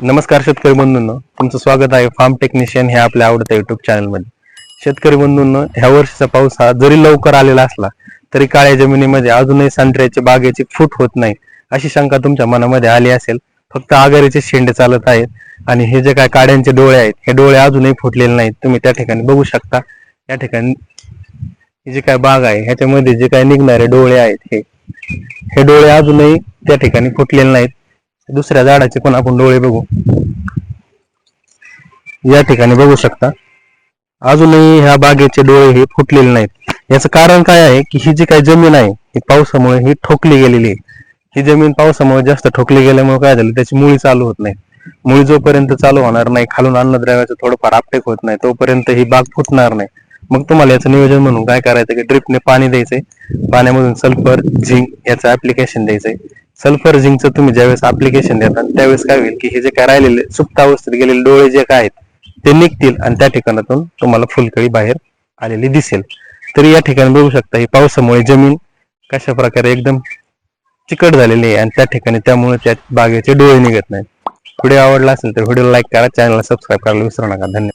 नमस्कार शेतकरी बंधूंनो. तुमचं स्वागत आहे फार्म टेक्निशियन हे आपल्या आवडत्या युट्यूब चॅनलमध्ये शेतकरी बंधूंनो ह्या वर्षीचा पाऊस हा जरी लवकर आलेला असला तरी काळ्या जमिनीमध्ये अजूनही संत्र्याच्या बागेची फूट होत नाही अशी शंका तुमच्या मनामध्ये आली असेल फक्त आगारीचे शेंडे चालत आहेत आणि हे जे काय काड्यांचे डोळे आहेत हे डोळे अजूनही फुटलेले नाहीत. तुम्ही त्या ठिकाणी बघू शकता. या ठिकाणी ही जी काय बाग आहे ह्याच्यामध्ये जे काय निघणारे डोळे आहेत हे हे डोळे अजूनही त्या ठिकाणी फुटलेले नाहीत. दुसऱ्या झाडाचे पण आपण डोळे बघू. या ठिकाणी बघू शकता. अजूनही ह्या बागेचे डोळे हे फुटलेले नाहीत. याचं कारण काय आहे की ही जी काही जमीन आहे ही पावसामुळे ही ठोकली गेलेली आहे. ही जमीन पावसामुळे जास्त ठोकली गेल्यामुळे काय झालं त्याची मुळी चालू होत नाही. मुळी जोपर्यंत चालू होणार नाही खालून अन्नद्रव्याचं थोडंफार आपटेक होत नाही तोपर्यंत ही बाग फुटणार नाही. मग तुम्हाला याचं नियोजन म्हणून काय करायचं की ड्रिपने पाणी द्यायचंय. पाण्यामधून सल्फर झिंक याचं ऍप्लिकेशन द्यायचंय. सल्फर झिंकचं तुम्ही ज्यावेळेस ऍप्लिकेशन देता त्यावेळेस काय होईल की हे जे काय राहिलेले सुप्त अवस्थेत गेलेले डोळे जे काय आहेत ते निघतील आणि त्या ठिकाणातून तुम्हाला फुलकळी बाहेर आलेली दिसेल. तरी या ठिकाणी बघू शकता ही पावसामुळे जमीन कशा प्रकारे एकदम चिकट झालेली आहे आणि त्या ठिकाणी त्यामुळे त्या बागेचे डोळे निघत नाहीत. व्हिडिओ आवडला असेल तर व्हिडिओ लाईक करा चॅनलला सबस्क्राईब करायला विसरू नका. धन्यवाद.